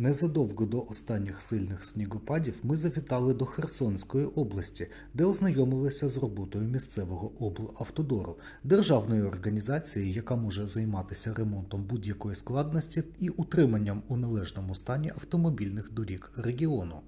Незадовго до останніх сильних снігопадів ми завітали до Херсонської області, де ознайомилися з роботою місцевого облавтодору, державної організації, яка може займатися ремонтом будь-якої складності і утриманням у належному стані автомобільних доріг регіону.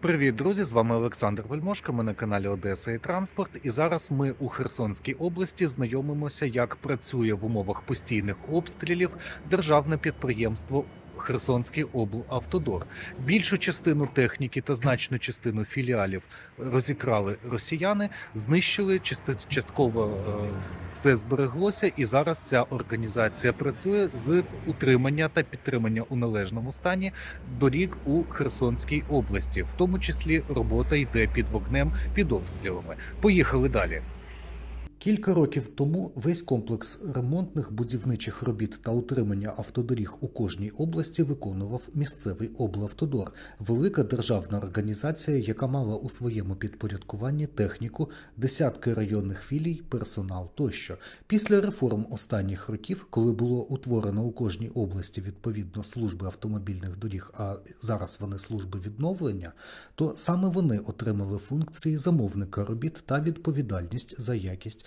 Привіт, друзі! З вами Олександр Вельмошко. Ми на каналі Одеса і Транспорт. І зараз ми у Херсонській області знайомимося, як працює в умовах постійних обстрілів державне підприємство. Херсонський облавтодор. Більшу частину техніки та значну частину філіалів розікрали росіяни, знищили частково е, все збереглося, і зараз ця організація працює з утримання та підтримання у належному стані доріг у Херсонській області. В тому числі робота йде під вогнем, під обстрілами. Поїхали далі. Кілька років тому весь комплекс ремонтних будівничих робіт та утримання автодоріг у кожній області виконував місцевий облавтодор, велика державна організація, яка мала у своєму підпорядкуванні техніку, десятки районних філій, персонал тощо. Після реформ останніх років, коли було утворено у кожній області відповідно служби автомобільних доріг, а зараз вони служби відновлення, то саме вони отримали функції замовника робіт та відповідальність за якість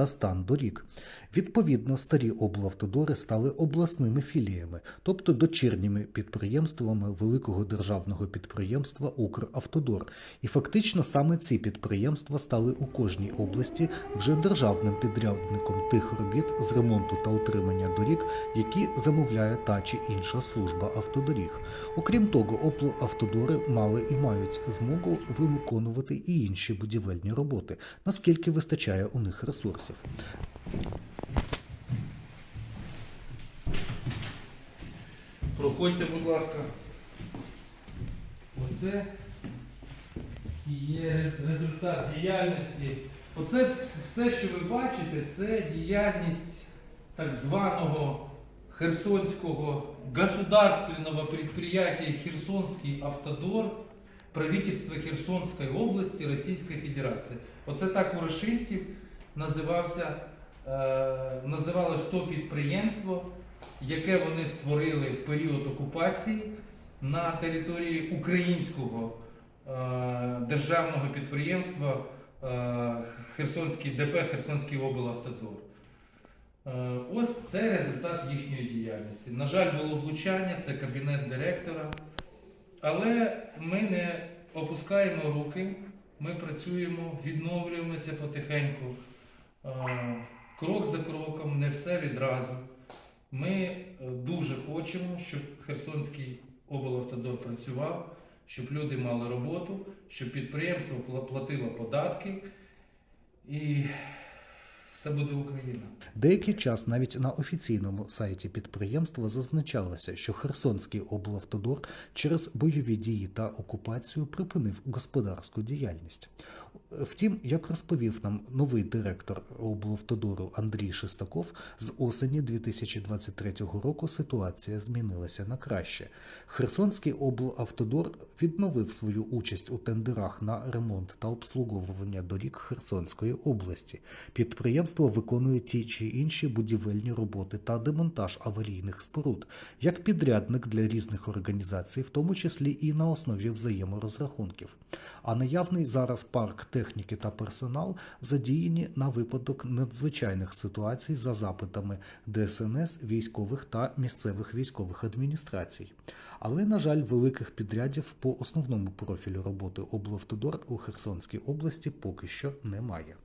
та стан доріг. Відповідно, старі облавтодори стали обласними філіями, тобто дочірніми підприємствами великого державного підприємства Укравтодор. І фактично саме ці підприємства стали у кожній області вже державним підрядником тих робіт з ремонту та утримання доріг, які замовляє та чи інша служба автодоріг. Окрім того, облавтодори мали і мають змогу виконувати і інші будівельні роботи, наскільки вистачає у них ресурсів. Проходьте, будь ласка. Оце є результат діяльності. Оце все, що ви бачите, це діяльність так званого Херсонського государственного предприятия Херсонский автодор правительства Херсонської області Російської Федерації. Оце так у расистів називався, е, називалось то підприємство, яке вони створили в період окупації на території українського е, державного підприємства е, Херсонський ДП Херсонський облавтодор. Е, Ось це результат їхньої діяльності. На жаль, було влучання, це кабінет директора. Але ми не опускаємо руки, ми працюємо, відновлюємося потихеньку, крок за кроком, не все відразу. Ми е, дуже хочемо, щоб Херсонський облавтодор працював, щоб люди мали роботу, щоб підприємство платило податки і все буде Україна. Деякий час навіть на офіційному сайті підприємства зазначалося, що Херсонський облавтодор через бойові дії та окупацію припинив господарську діяльність. Втім, як розповів нам новий директор облавтодору Андрій Шестаков, з осені 2023 року ситуація змінилася на краще. Херсонський облавтодор відновив свою участь у тендерах на ремонт та обслуговування доріг Херсонської області. Підприємство виконує ті чи інші будівельні роботи та демонтаж аварійних споруд як підрядник для різних організацій, в тому числі і на основі взаєморозрахунків. А наявний зараз парк техніки та персонал задіяні на випадок надзвичайних ситуацій за запитами ДСНС, військових та місцевих військових адміністрацій. Але, на жаль, великих підрядів по основному профілю роботи облавтодор у Херсонській області поки що немає.